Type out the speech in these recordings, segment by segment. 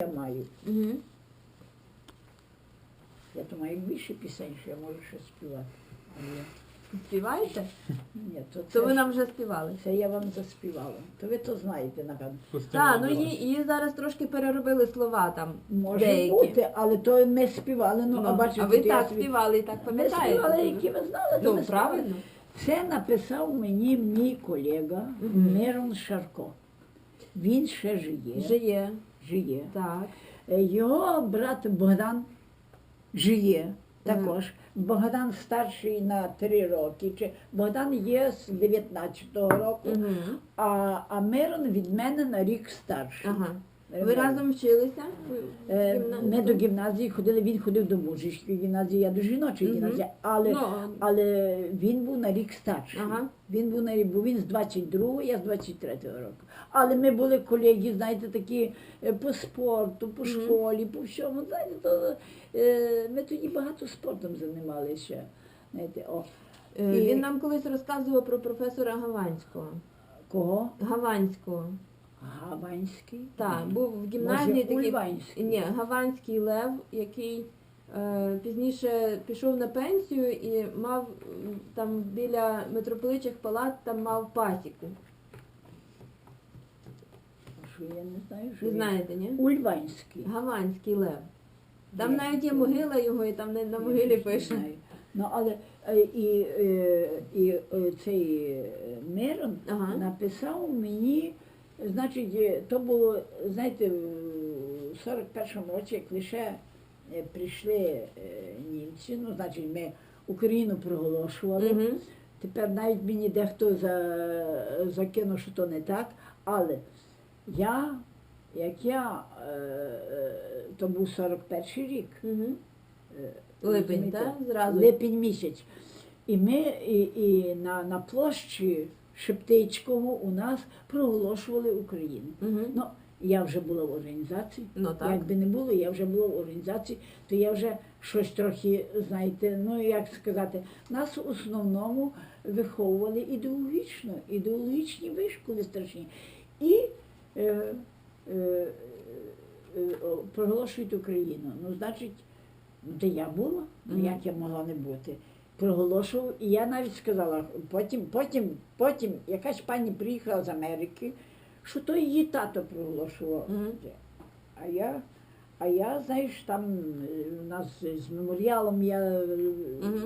я маю. Угу. Я то маю більше пісень, що я можу ще співати. Але Співаєте? ні, то, То ви ж- нам вже співали. це я вам заспівала. То ви то знаєте, напевно. Так, ну її, її зараз трошки переробили слова там. Може деякі. бути, але то ми співали, ну, Ну, а бачите, а ви то я так собі- співали і так Ми пам'ятаєте. співали, які ви знали, то Ну, ми співали. правильно. Це написав мені мій колега. Мирон Шарко. Він ще жиє. Жиє. Жиє. Так. Е, Його брат Богдан жиє також. Богдан старший на три роки. Чи Богдан є з 19-го року, Угу. а, а Мирон від мене на рік старший. Ага. Ви разом вчилися? Е, Ми до гімназії ходили, він ходив до мужицької гімназії, я до жіночої Мгм. гімназії, але, Ну, але він був на рік старший. Ага. Він був на рік, бо він з 22-го, я з 23-го року. Але ми були колеги, знаєте, такі е, по спорту, по школі, по всьому. Знаєте, то, е, ми тоді багато спортом займалися. Знаєте, о. Е, І- Він нам колись розказував про професора Гаванського. Кого? Гаванського. Гаванський? Так, був в гімназії такий. Ульванський? Ні, Гаванський Лев, який е, пізніше пішов на пенсію і мав м, там біля митрополичих палат там мав пасіку. Що я не знаю, що Ви він. знаєте, ні? Ульванський. Гаванський Лев. Там Ні. навіть є могила його, і там на, на Я могилі щось не пише. знаю. Ну, але е, і, е, і е, цей е, Мирон Ага. написав мені, значить, е, то було, знаєте, в 41-му році, як лише е, прийшли е, німці, ну, значить, ми Україну проголошували. Угу. Тепер навіть мені дехто за, закинув, що то не так, але я, як я, то був 41 рік. Угу. Липень, так? Зразу. Липень місяць. І ми і, і на, на площі Шептицького у нас проголошували Україну. Угу. Ну, я вже була в організації. Ну так. Як би не було, я вже була в організації, то я вже щось трохи, знаєте, ну як сказати, нас в основному виховували ідеологічно, ідеологічні вишколи страшні. І е, е, е, проголошують Україну. Ну, значить, де я була, ну, як я могла не бути. Проголошував, і я навіть сказала, потім, потім, потім якась пані приїхала з Америки, що то її тато проголошував. Мгм. А я, а я, знаєш, там е, у нас з меморіалом я е, Мгм.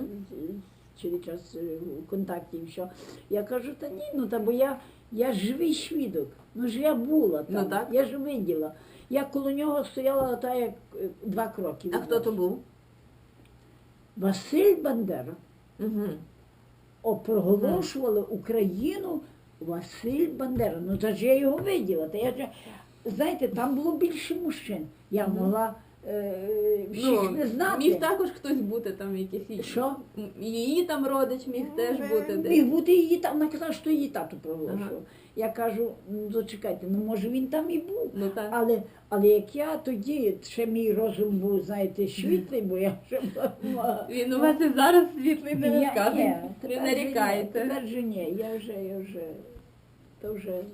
через час е, у контакті і все. Я кажу, та ні, ну та бо я, я живий свідок. Ну ж я була там, Ну, так. я ж виділа. Я коло нього стояла та як е, два кроки. А хто то був? Василь Бандера. Угу. О, проголошували Україну Василь Бандера. Ну та ж я його виділа. Та я ж, знаєте, там було більше мужчин. Я угу. могла е, всіх не знати. Ну, Міг також хтось бути там якийсь. Що? Її там родич міг теж бути десь. Міг бути її там, вона казала, що її тато проголошував. Ага. Я кажу, ну зачекайте, ну може він там і був. Ну так. Але, але як я тоді, ще мій розум був, знаєте, світлий, бо я вже була. Він у вас і зараз світлий не розказує. Ні, нарікайте. Тепер же ні, я вже, я вже, то вже.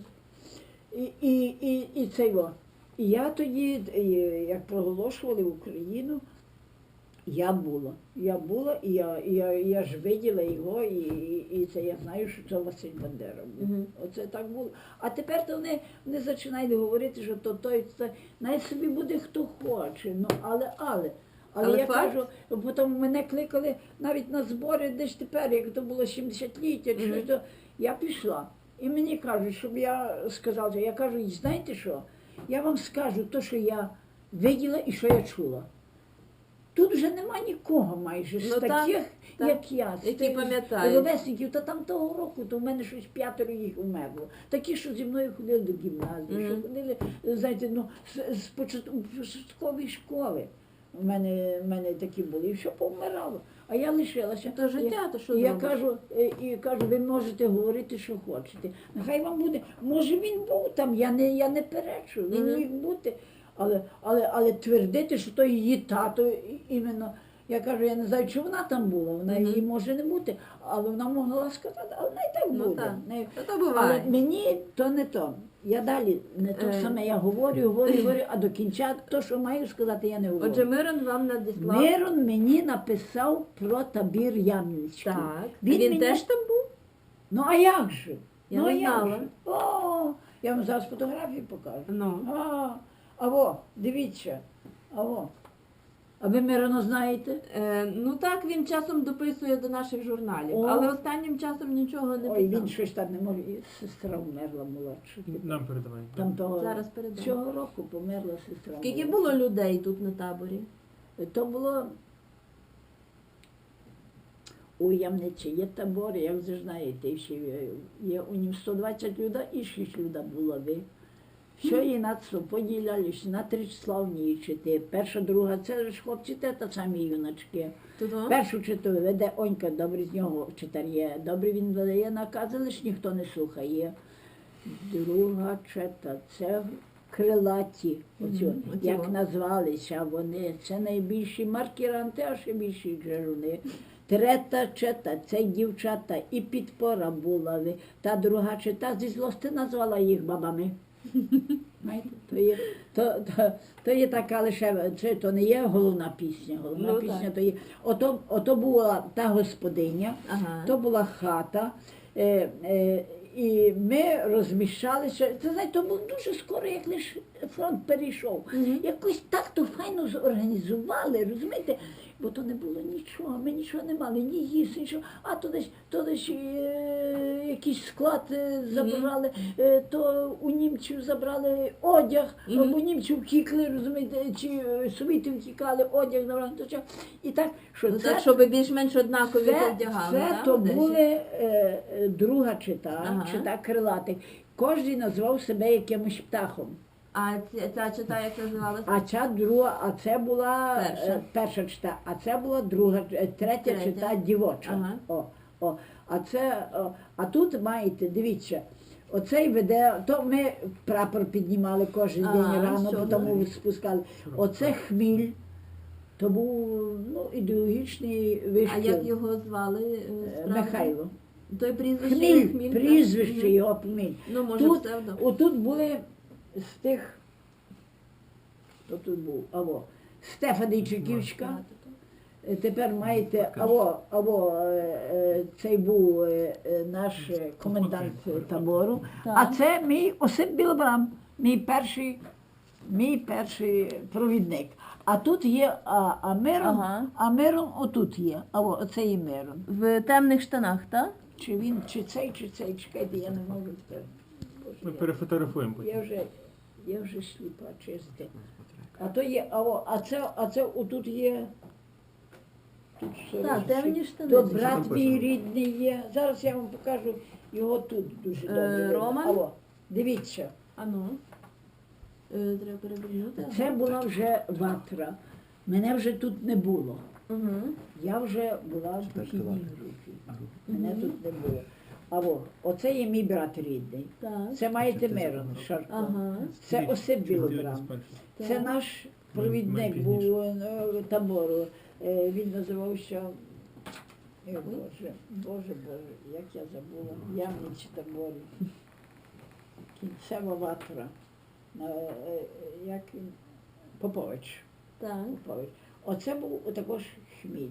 І, і, і, і це його. І я тоді, е, як проголошували Україну, я була. Я була, і я, я, я ж виділа його, і, і, і це я знаю, що це Василь Бандера був. Мгм. Оце так було. А тепер то вони, вони починають говорити, що то той, це, навіть собі буде хто хоче. Ну, але, але. Але, Але я факт? кажу, потім мене кликали навіть на збори десь тепер, як то було 70-ліття, чи Мгм. щось, то я пішла. І мені кажуть, щоб я сказала, я кажу, знаєте що? Я вам скажу те, що я виділа і що я чула. Тут вже нема нікого майже з Ну, таких, так. як я. Які пам'ятають. Ровесників, та там того року, то в мене щось п'ятеро їх умерло. Такі, що зі мною ходили до гімназії, що ходили, знаєте, ну, з, з початкової школи. У мене, в мене такі були, і все повмирало. А я лишилася. То життя, то що я зробиш? кажу, е, і кажу, ви можете говорити, що хочете. Нехай вам буде. Може він був там, я не, я не перечу, він Мгм. міг бути. Але, але, але твердити, що то її тато іменно. Я кажу, я не знаю, чи вона там була, вона Мгм. її може не бути, але вона могла сказати, але вона і так Ну буде. так. Не- Та то Але мені то не то. Я далі не то Е. саме я говорю, говорю, говорю, а до кінця то, що маю сказати, я не говорю. Отже, Мирон вам надіслав. Мирон мені написав про табір Ямницький. Так. Він, Він, мені- теж там був? Ну а як же? Я ну, не як знала. же? О, я вам зараз фотографії покажу. Ну. А, а во, дивіться. А во. А ви Мирона знаєте? Е, ну так, він часом дописує до наших журналів, О. але останнім часом нічого не Ой, писав. він щось там не може. І Сестра вмерла молодша. Нам передавай. Там того Зараз передам. цього року померла сестра. Скільки молодша. було людей тут на таборі? То було у Ямниці є табор, як ви знаєте, ще є- є у нім 120 людей і 6 людей було ви. Що і на це поділялися на три числа в ніч. Перша, друга, це ж хлопці, те та самі юначки. Тут о? Першу читу веде Онька, добре з нього читар є. Добре він видає накази, лиш ніхто не слухає. Друга чета, це крилаті. Оцю, оці як назвалися вони. Це найбільші маркіранти, а ще більші джеруни. Трета чета, це дівчата і підпора була. Та друга чета зі злости назвала їх бабами. Знаєте, то є, то, то, то є така лише, це то не є головна пісня. Головна Ну, пісня так. то є. Ото, ото була та господиня, Ага. то була хата. Е, е, і ми розміщалися. Це знаєте, то було дуже скоро, як лише фронт перейшов. Мгм. Якось так то файно зорганізували, розумієте? Бо то не було нічого, ми нічого не мали, ні їсти, нічого. А то десь, то десь е, якийсь склад е, забрали, е, то у німців забрали одяг, Мгм. або німців втікли, розумієте, чи е, совіти втікали, одяг забрали. То, що. І так, що Ну це, так, щоб більш-менш однакові це, одягали, це так, то одежі? були е, е, друга чита, Ага. чита крилатих. Кожен назвав себе якимось птахом. А ця, ця чита як називалася? А ця друга, а це була Перша. е, перша чита, а це була друга, е, третя, Третя. чита дівоча. Ага. О, о. А це, о, а тут маєте, дивіться, оцей веде, то ми прапор піднімали кожен А, день рано, що потім ви? спускали. Оце хміль, то був ну, ідеологічний вишкіл. А як його звали? е, Е, справді? Михайло. Той прізвище Хміль, Хміль, так? прізвище Мгм. його хміль. Ну, може, Тут, отут були з тих, хто тут був, аво, Стефаничиківська. Е, Тепер маєте, або, або е, е, цей був наш комендант табору, а це мій Осип Білобрам, мій перший, мій перший провідник. А тут є а, а Мирон, Ага. а Мирон отут є. А оце є Мирон. В темних штанах, так? Чи він, чи цей, чи цей, чекайте, я не можу тепер. Ми перефотографуємо я вже, я вже сліпа, чисте. А то є, а, о, а це, а це отут є. Тут все Так, темні штани. То брат мій рідний є. Зараз я вам покажу його тут дуже Е, добре. видно. Роман? А, дивіться, А ну. Е, треба перевернути. це була вже ватра. Мене вже тут не було. Угу. Я вже була в похідній групі. Мене тут не було. А о, оце є мій брат рідний. Так. Це маєте Мирон Шарко. Ага. Це Осип Білобрам. Це наш провідник ми був е, табору. Е, Він називався. Ой, Боже, Боже, Боже, як я забула. Ямниці таборі. Кінцева ватра. Е, е, Як він? Попович. Так. Попович. Оце був також хміль.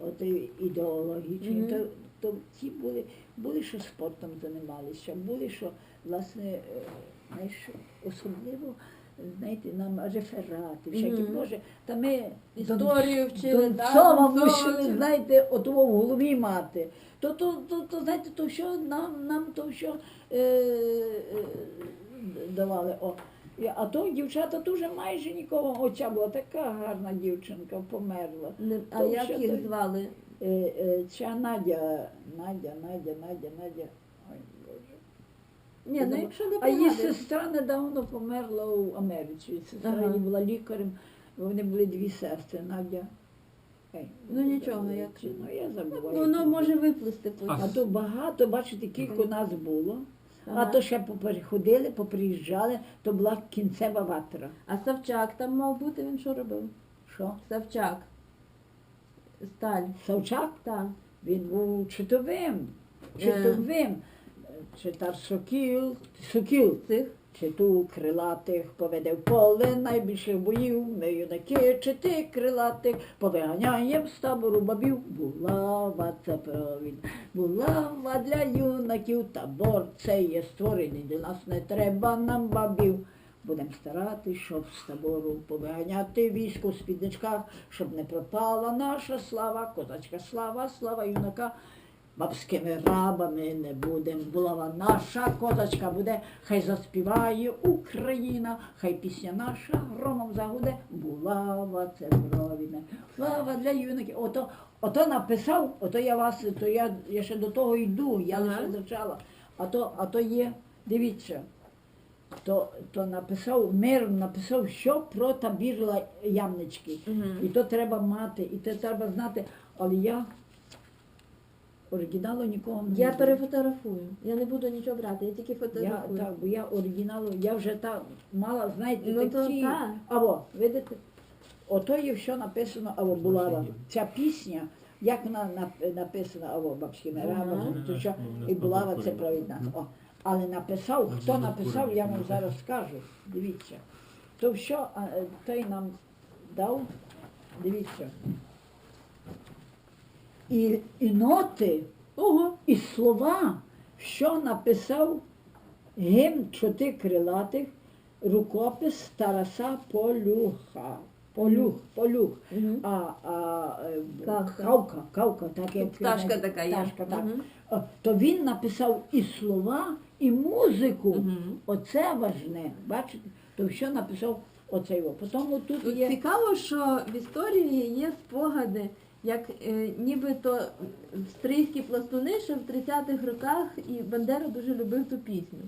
От ідеологічний. Мгм. То, то ті були, були, що спортом займалися, були, що, власне, е, знаєш, особливо, знаєте, нам реферати, всякі. Боже, та ми Історію вчили, мусили, знаєте, от в голові мати. То, то, то, то, знаєте, то що нам, нам то що е, е, давали. О. А то дівчата дуже майже нікого. Оця була така гарна дівчинка, померла. Не- А То як їх той? звали? Е, е, ця Надя, Надя, Надя, Надя, Надя. Ой, Боже. Ні, ну якщо не А її сестра недавно померла у Америці. Сестра Ага. її була лікарем, вони були дві сестри, Надя. Ей, Ну, нічого, як- чи- Ну, я забуваю. Воно може виплисти А то багато, бачите, кілька нас було. Ага. А то ще попереходили, поприїжджали, то була кінцева ватра. А Савчак там мав бути, він що робив? Що? Савчак. Сталь. Савчак? Так. Він був читовим. Е. Читовим. Читав Сокіл, Сокіл. Цих. Чи ту крилатих поведе в поле найбільших боїв, ми юнаки, чи ти крилатих, повиганяєм з табору бабів. Булава це провід, булава для юнаків, табор це є створений, для нас не треба нам бабів. Будемо старатись, щоб з табору повиганяти військо в спідничках, щоб не пропала наша слава, козацька слава, слава юнака. Бабськими рабами не будем. Булава наша козачка буде, хай заспіває Україна, хай пісня наша громом загуде. Булава це провідне. Слава для юнаків. Ото, ото написав, ото я вас, то я, я ще до того йду, я лише зачала. А то, а то є, дивіться, то, то написав, мир написав, що про табір Ямнички. І то треба мати, і це треба знати. Але я оригіналу нікого не Я буду. перефотографую. Я не буду нічого брати, я тільки Я, так, бо я оригіналу, я вже так мала, знаєте, Ну, такі. так. Або, видите, ото є все написано, або булава. Ця пісня, як вона написана, або бабськими Ага. рабами, то що і булава це провідна. О, але написав, хто написав, я вам зараз скажу. Дивіться. То що е, той нам дав, дивіться. І, і ноти, Ого. і слова, що написав гімн чоти крилатих, рукопис Тараса Полюха. Полюх, полюх. Мгм. А, а е, Кавка. кавка, так як Пташка така є. пташка, так. О, То він написав і слова, і музику. Мгм. Оце важне. Бачите? То що написав оцей. його. Потім тут Тут є. цікаво, що в історії є спогади, як е, нібито австрійські пластуни ще в 30-х роках, і Бандера дуже любив ту пісню.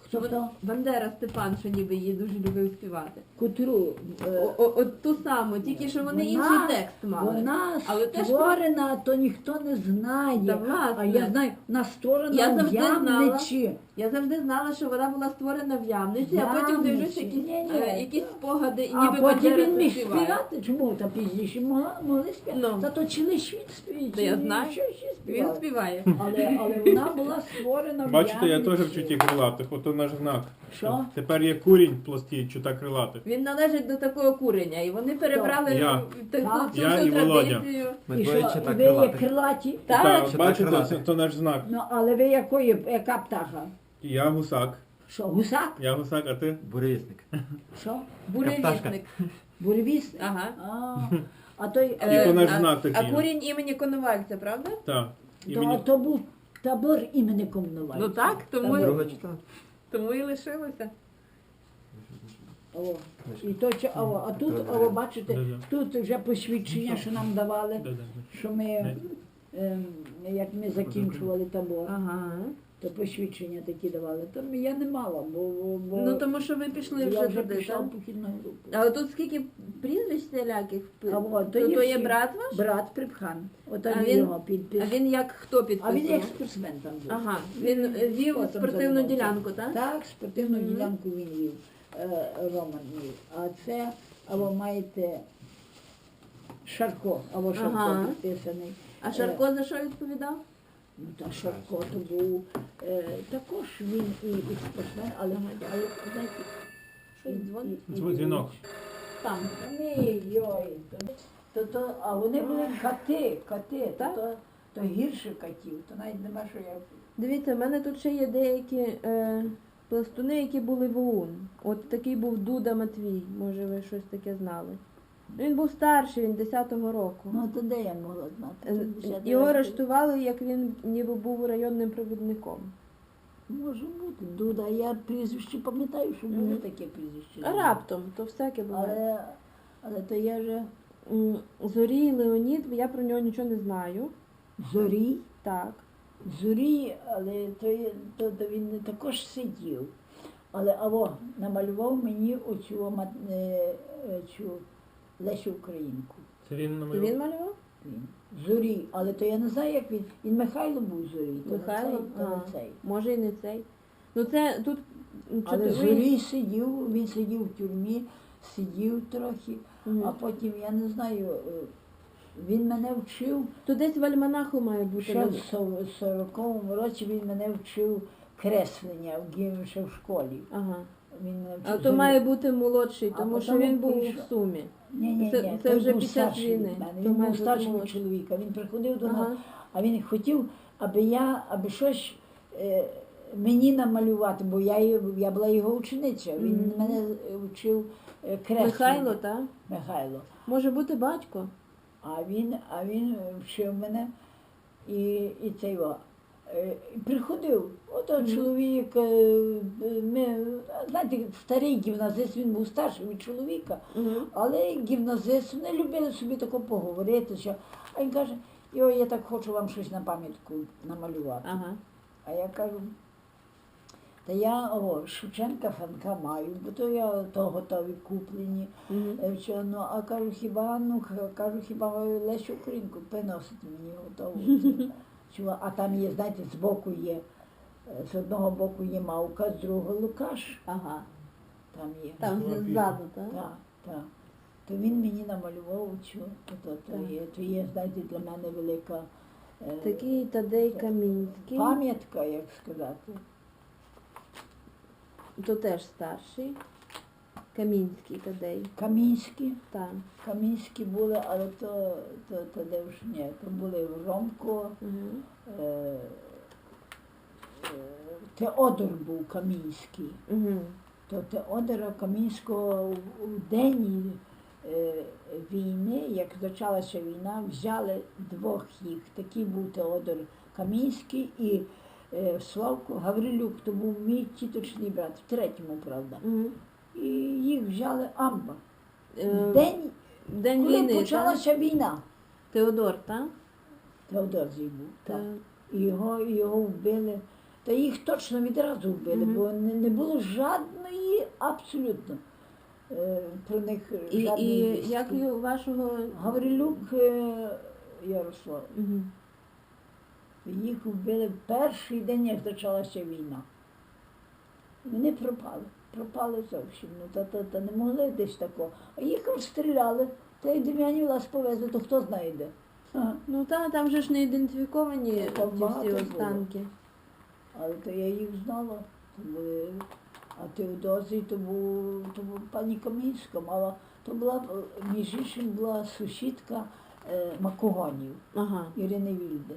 Хто хто? Бандера Степан, що ніби її дуже любив співати. Котру. е, О, о, от ту саму, тільки що вони Вона- інший текст мали. Вона Але теж створена, то ніхто не знає. Та, власне. а я знаю, вона створена Я в завжди знала. Ямничі. Я завжди знала, що вона була створена в Ямниці, а потім Ямниці. дивлюся якісь, Ні-ні. е, якісь спогади, і А ніби потім Бандера він це міг співає. співати. Чому та пізніше могла, могли співати? Ну. Зато чи лиш він співає, Та я чи знаю. що ще Він співав. співає. Але, але вона була створена в Бачите, я Ямниці. теж в чуті крилатих, ото наш знак. Що? Тепер є курінь пластій, чута крилатих. Він належить до такого курення, і вони перебрали Я. таку Так. цю Я всю і Володя. традицію. І що, Медведча та ви є крилаті? Так. Так, Чута бачите, крилатих. це то наш знак. Ну, але ви якої, яка птаха? Я гусак. Що, гусак? Я гусак, а ти? Буревісник. Що? Буревісник. Буревісник? Ага. А, а той, І то наш а- А курінь імені Коновальця, правда? Так. то, Імені... то був табор імені Комнувальця. Ну так, тому, чита. тому і лишилося. О, і то, чи- о, а тут, о, бачите, Да-да. тут вже посвідчення, що нам давали, Да-да-да. що ми, ем, як ми закінчували табор, Ага. То посвідчення такі давали. То я не мала, бо, бо, Ну тому що ви пішли я вже вже туди, пішла так? в похідну групу. Але тут скільки прізвищ селяких? А от, то, то є всі. брат ваш? Брат Припхан. От А він його підпис. А він як хто А він як спортсмен там був. Ага, він вів спортивну займався. ділянку, так? Так, спортивну Мгм. ділянку він вів, е, Роман вів. А це, або маєте Шарко, або Шарко Ага. підписаний. А Шарко за що відповідав? Ну, та Шарко то був е, також він і, і спортсмен, але, але знаєте, Щось дзвонить? і- і- Дзвінок. Там. Ні, йой, то, то, а вони були кати, кати, то, Так? то, то гірше катів, то навіть нема що я. Дивіться, в мене тут ще є деякі е, пластуни, які були в ОУН. От такий був Дуда Матвій, може ви щось таке знали. Він був старший, він 10-го року. Ну то де я могла знати? Е, Його арештували, як він ніби був районним провідником. Може бути, Дуда. Я прізвище пам'ятаю, що було таке прізвище. А раптом, то всяке було. Але, але то я вже Зорій Леонід, я про нього нічого не знаю. зорі, Так. зорі, але то, то, то він не також сидів. Але аво, намалював мені оцю, ама- е, е, цю Лесю Українку. Це він Це він малював? Він. Зорі, але то я не знаю, як він. Він Михайло був зорі, то Михайло? не цей, то не А. цей. Може і не цей. Ну це тут Але чотири- зорі сидів, він сидів в тюрмі, сидів трохи. Мгм. А потім, я не знаю, е, він мене вчив, То десь в альманаху має бути. ще ну, в сор- 40-му році він мене вчив креслення в гім- ще в школі. Ага. Він мене А то має бути молодший, А тому що потім він був прийшов. в сумі. Ні, ні, Це- ні, це той вже був під час старший від війни. мене. То Він має був бути старший молодший. чоловіка. Він приходив до нас, а він хотів, аби я, аби щось е, мені намалювати, бо я, його- я була його учениця. Він Мгм. мене вчив е, креслення. Михайло, так? Михайло. Може бути батько. А він, а він вчив мене і, і цей о, е, і приходив. Ото Мгм. чоловік, е, ми, знаєте, старий гімназист, він був старший від чоловіка. Угу. Але гімназист, вони любили собі тако поговорити. Що... А він каже, йо, я так хочу вам щось на пам'ятку намалювати. Ага. А я кажу, та я о, Шевченка Франка маю, бо то я то готові куплені. Е, Що, ну, а кажу, хіба, ну, кажу, хіба Лесю Українку приносите мені готову. А там є, знаєте, збоку є, е, з одного боку є Мавка, з другого Лукаш. Ага. Там є. Там ззаду, так? Так, так. То він мені намалював цю, то, то, то, є, то є, знаєте, для мене велика е, Такий Тадей Камінський. пам'ятка, як сказати. То теж старший. Камінський Тадей. Камінські, Так. Камінські були, але то, то, то де ж ні, то були Ромко, Угу. е, е, Теодор був Камінський. Угу. То Теодора Камінського у- у день е, війни, як почалася війна, взяли двох їх. Такий був Теодор Камінський і е, Славко Гаврилюк, то був мій тіточний брат, в третьому, правда. Угу. І їх взяли амба. Е, В день, День коли війни, почалася війна, Теодор, так? Теодозій був. Так. Так. І його, і його вбили. Та їх точно відразу вбили, Мгм. бо не, не було жадної, абсолютно е, про них І, і вістки. як вашого... Гаврилюк е, Ярослав, Угу. їх вбили перший день, як почалася війна. Вони пропали, пропали зовсім. Ну, та, та, та не могли десь такого. А їх розстріляли, та й Дем'янів лас повезли, то хто знає де. Ага. Ну так, там же ж не ідентифіковані ті всі останки. Але то я їх знала. То були, а Теодозій то був, то був пані Камінська, мала, то була, між іншим, була сусідка е, Макогонів Ага. Ірини Вільди.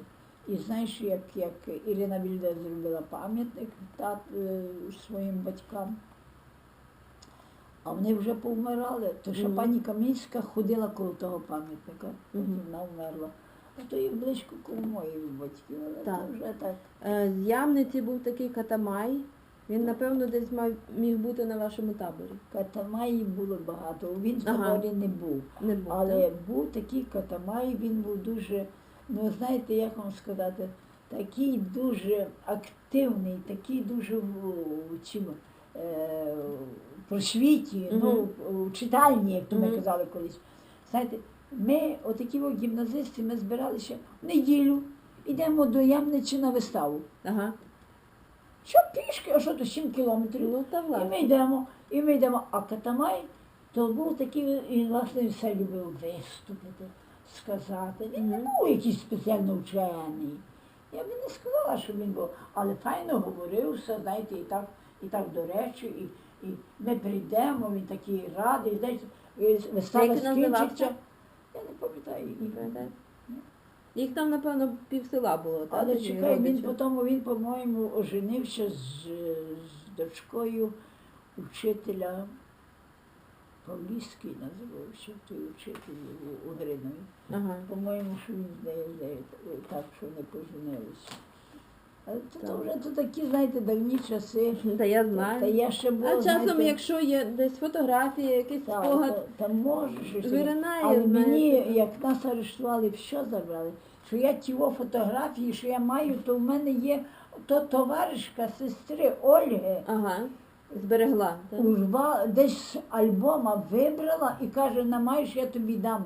І знаєш, як, як Ірина Вільда зробила пам'ятник е, своїм батькам, а вони вже повмирали, то Мгм. пані Камінська ходила коло того пам'ятника, Мгм. вона вмерла. А то їх близько коло моїх батьків, але Так. то вже так. Е, З Ямниці був такий Катамай. Він, напевно, десь мав, міг бути на вашому таборі. Катамаї було багато. Він в Ага. таборі не був. Не був. Але так? був такий Катамай, він був дуже, ну знаєте, як вам сказати, такий дуже активний, такий дуже в чим, е, просвіті, ну, в читальні, як то ми казали колись. Знаєте, ми, отакі от гімназисти, ми збиралися в неділю, йдемо до Ямничі на виставу. Ага. Що пішки, а що то 7 кілометрів. Ну, та І ми йдемо, і ми йдемо. А Катамай то був такий, і власне все любив виступити, сказати. Він не був якийсь спеціально вчений. Я би не сказала, що він був, але файно говорив все, знаєте, і так, і так до речі, і, і ми прийдемо, він такий радий, і вистава скінчиться. Я не пам'ятаю. Не? Їх там, напевно, півсела було, так? Але чекай, він потім, він, по-моєму, оженився з, з дочкою вчителя Павлівський називався той учитель у, Гринові. Ага. По-моєму, що він з нею так, що не поженилися. Це вже то такі, знаєте, давні часи. Та я знаю. Та я ще була, А часом, знаєте, якщо є десь фотографії, якийсь так, спогад, то- Та може щось. виринає, Але мені, як нас арештували, що забрали? Що я ті фотографії, що я маю, то в мене є то товаришка сестри Ольги. Ага, зберегла. Так? Урва десь з альбома вибрала і каже, на маєш, я тобі дам.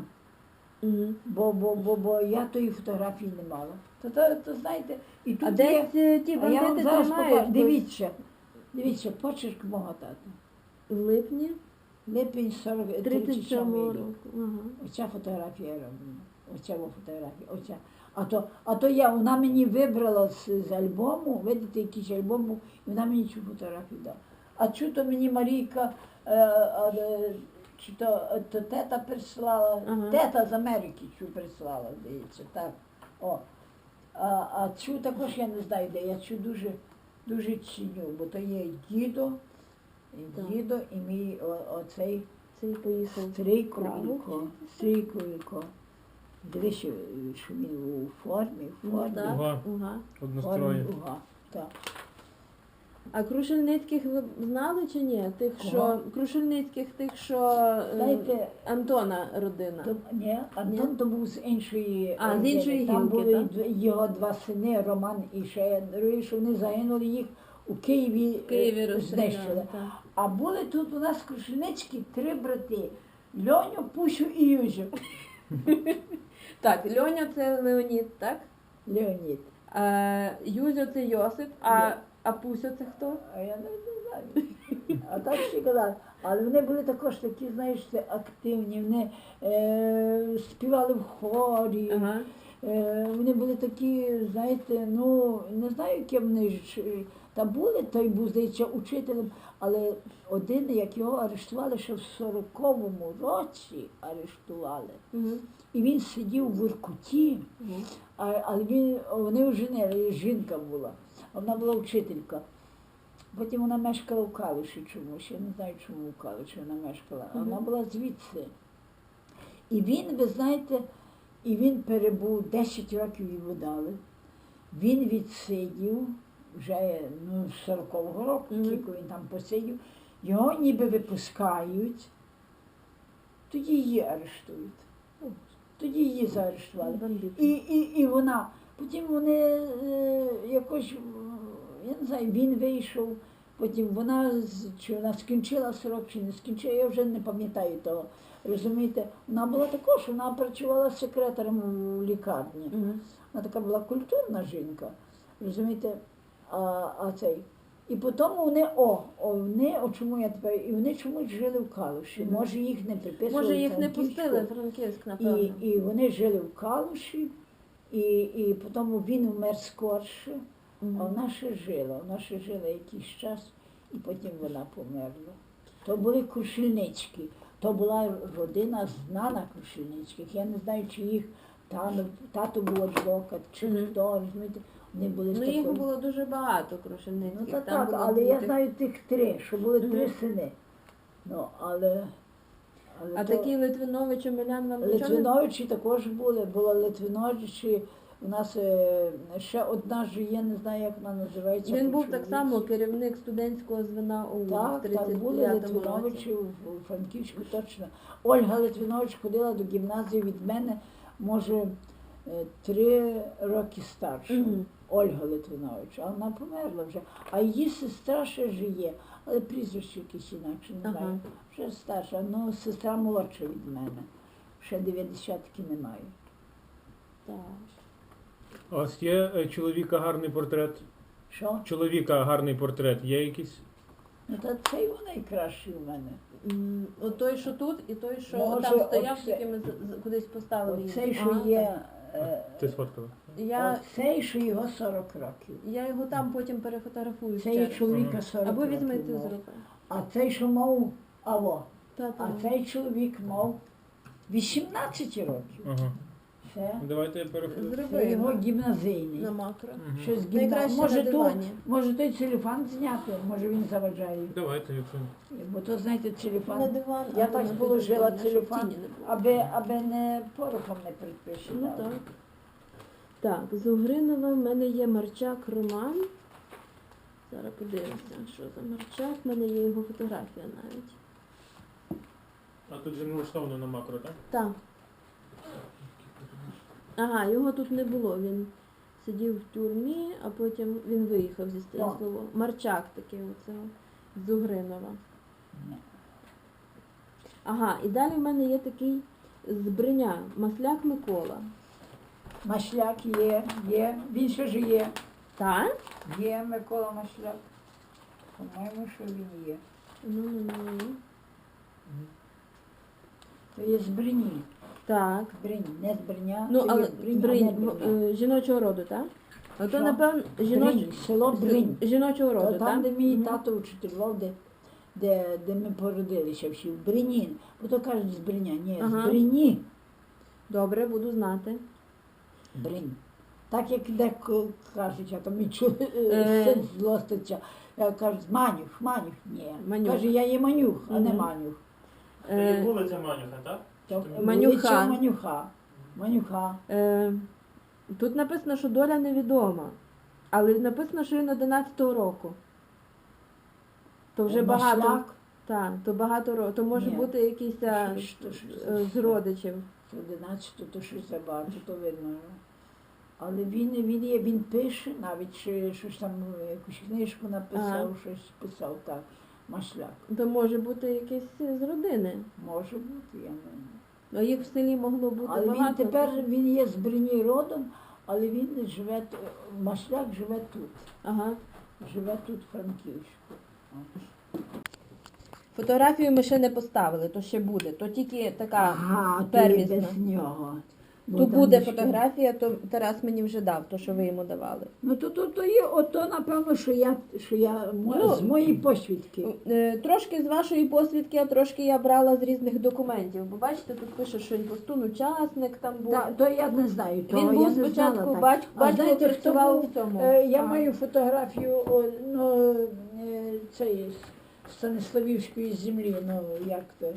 Угу. Бо, бо, бо, бо я тої фотографії не мала. То, то, то знаєте, і тут А є, десь е, ті а я вам бандити зараз покажу. Дивіться, дивіться, почерк мого тата. В липні Липень 40, 37 37 рік. року. Ага. Оця фотографія роблена. Оця во фотографія. Оця. А то, а то я, вона мені вибрала з, з альбому, видите, якийсь альбом був, і вона мені цю фотографію дала. А чого то мені Марійка, е, е, чи то, е, то тета прислала, Ага. тета з Америки чу прислала, здається, так. О. А, а цю також я не знаю, де я цю дуже, дуже ціню, бо то є дідо, і Так. дідо і мій о, оцей Цей поїхав. Стрійковіко, Стрійковіко. Дивись, що, що він у формі, в Ну, формі. так, Уга. уга. Однострої. формі уга. Так. А Крушельницьких ви знали чи ні? Тих, Кого? що Крушельницьких, тих, що е, Знаєте, Антона родина. то, ні, Антон то був з іншої А, з родини. іншої Там гілки, були так? дв- його два сини, Роман і ще другий, що вони загинули їх у Києві, В Києві е, розстріляли. знищили. так. А були тут у нас Крушельницькі три брати. Льоню, Пущу і Юзю. Так, Льоня це Леонід, так? Леонід. А, Юзьо це Йосип, а, Ні. А Пусьо це хто? А я не знаю. А так всі казали. Але вони були також такі, знаєш, це активні. Вони е, співали в хорі. Ага. Е, вони були такі, знаєте, ну не знаю, ким вони ж е, та були, той був, здається, учителем, але один, як його арештували ще в 40-му році, арештували. Угу. І він сидів в Воркуті, а, але він, вони оженили, жінка була, вона була вчителька. Потім вона мешкала в Калуші чомусь, я не знаю, чому в Калуші вона мешкала, а вона була звідси. І він, ви знаєте, і він перебув 10 років йому дали. Він відсидів вже ну, з 40-го року, Мгм. тільки він там посидів, його ніби випускають, тоді її арештують. Ну, Тоді її заарештували. І, і, і вона. Потім вони е, якось, я не знаю, він вийшов, потім вона, чи вона скінчила срок, чи не скінчила, я вже не пам'ятаю того. Розумієте, вона була також, вона працювала секретарем у лікарні. Мгм. Вона така була культурна жінка. Розумієте, а, а цей. І потім вони, о, о, вони, о чому я тепер, і вони чомусь жили в Калуші. Мгм. Може їх не приписували. Може їх не пустили в Франківськ, напевно. І, і вони жили в Калуші, і, і потім він вмер скорше. А вона ще жила. Вона ще жила якийсь час, і потім вона померла. То були Крушельнички. То була родина знана Крушельничких. Я не знаю, чи їх тато, тато був адвокат, чи хто, розумієте, вони були Ну їх такої- було дуже багато крушельницьких. Ну та так, було але я знаю тих три, що були три сини. Ну, але, але А то- такі Литвинович, Омелян вам нічого. Литвиновичі також були, була Литвиновичі. У нас е, ще одна ж є, не знаю, як вона називається. Він був так само керівник студентського звена ОУН Так, в так, були 39-му році. Литвиновичі у у Франківську точно. Ольга Литвинович ходила до гімназії від мене, може, е, три роки старша. Мгм. Ольга Литвинович, а вона померла вже. А її сестра ще живе, але прізвище якесь інакше, не Ага. знаю. Вже старша, ну сестра молодша від мене. Ще 90-ки немає. Так. У вас є е, чоловіка гарний портрет? Що? Чоловіка гарний портрет є якийсь? Ну та цей вона найкращий у мене. М, От той, що тут, і той, що Може, там стояв, оце- тільки ми з- з- кудись поставили. її. Оцей, що Ага, є. е, Ти сфоткала? Я, Оцей, що його 40 років. я його там потім перефотографую. Це є раз. чоловіка Ага. 40 Або років. візьмете з мав. руки. А цей, що мав, аво. Та, А цей чоловік мав 18 років. Ага. Це, Давайте. Зроби це його на- гімназійний. на макро. Щось гімна... Найкраще може, на дивані. може той телефон зняти, може він заважає. Давайте, якщо. Бо то, знаєте, На телефон, диван. Я або так на положила підоконник, щоб телефон, тіні не було. аби, аби не порохом не припише. Ну так. Так, з Угринова в мене є Марчак Роман. Зараз подивимося, що за Марчак. В мене є його фотографія навіть. А тут же не влаштовано на макро, так? Так. Ага, його тут не було. Він сидів в тюрмі, а потім він виїхав зі Станіслава. Марчак такий оце з Угринова. Ага, і далі в мене є такий з Бриня, Масляк Микола. Машляк є, є, він ще ж є. Так? Є Микола Машляк. По-моєму, що він є. Ну, ну, ну. То є з Брині. Так. Бринь, не з Бриня, Ну, але Бринь, е, жіночого роду, так? А то, Що? напевно, жіноч... Бринь, село Бринь. жіночого роду, там, так? де мій тато вчителював, де, де, де ми породилися всі, в Брині. Бо то кажуть з Бриня, ні, Ага. з Брині. Добре, буду знати. Бринь. Так як дехто кажуть, а то мій чу- Е. син злоститься, е, кажуть, Манюх, Манюх, ні. Манюх. Каже, я є Манюх, а не Мгм. Манюх. Це Е, вулиця Манюха, так? То Манюха. Манюха. Манюха. е, тут написано, що доля невідома, але написано, що він 11-го року. То вже багато. Машляк. Так, то багато то може Ні. бути якийсь а, Що- що- що е, це? з родичів. З 11 то щось забагато, то видно. Але він, він є, він пише навіть, що, щось там, е, якусь книжку написав, Ага. щось писав так. Машляк. То може бути якийсь з родини. Може бути, я не знаю. А їх в селі могло бути Але багато. він тепер він є з Брині родом, але він живе, Машляк живе тут. Ага. Живе тут в Франківську. Фотографію ми ще не поставили, то ще буде. То тільки така Ага, є первісна. без нього. Бо Тут буде ще- фотографія, то Тарас мені вже дав, то що ви йому давали. Ну то, то, то є ото, напевно, що я, що я мо- Ну, з моєї посвідки. Е, Трошки з вашої посвідки, а трошки я брала з різних документів. Бо бачите, тут пише, що він постун учасник там був. Та, то я не знаю. Того Він я був не знала спочатку так. батько, А батько знаєте, хто працював був? в цьому. Е, Я А. маю фотографію о, ну, е, цієї Станиславівської землі, ну як то, е,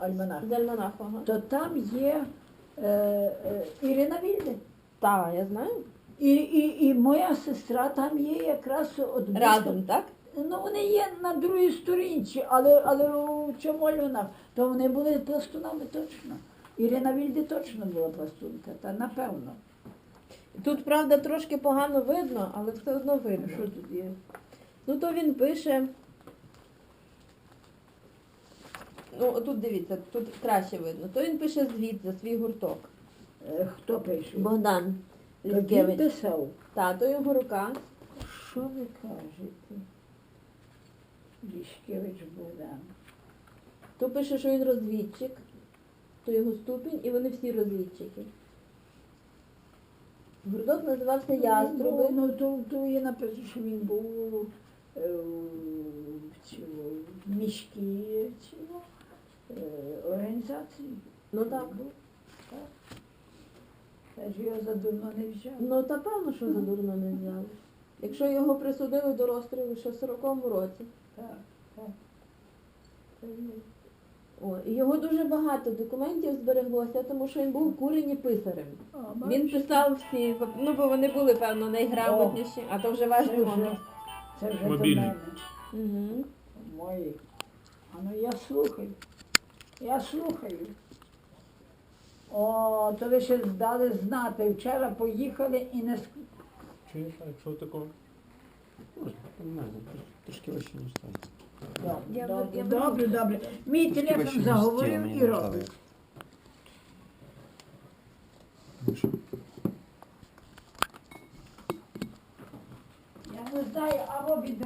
альманах. з альманаху. Ага. То там є е, е, Ірина Вільде. Так, я знаю. І, і, і моя сестра там є якраз от близько- Разом, так? Ну, вони є на другій сторінці, але, але у цьому альманах, то вони були пластунами точно. Ірина Вільде точно була пластунка, та напевно. Тут, правда, трошки погано видно, але все одно видно. Що тут є? Ну то він пише. Ну, тут дивіться, тут краще видно. То він пише звіт за свій гурток. Е, Хто пише? Богдан То Він писав. Та, то його рука. Що ви кажете? Лішкевич Богдан. То пише, що він розвідчик, то його ступінь, і вони всі розвідчики. Гурток називався Яструби. Ну, то, то є написано, що він був е, в цьому, в міській цьому, е, організації. Ну так. Я ж його задумно не взяв. Ну та певно, що за дурно не взяли. Якщо його присудили до розстрілу ще в 40-му році. Так, так. О, і його дуже багато документів збереглося, тому що він був в курені писарем. А, Він писав всі, ну бо вони були, певно, найграмотніші, а то вже ваш Це вже, документ. це вже Мобільний. до мене. Угу. Мої. А ну я слухаю. Я слухаю. О, то ви ще дали знати. Вчора поїхали і не ск- Чуєш, а якщо такого? Можна, нормально, трошки очі не стане. Я Добре, я добре, добре. Мій телефон заговорив і робить. Ну що? Я не знаю, або від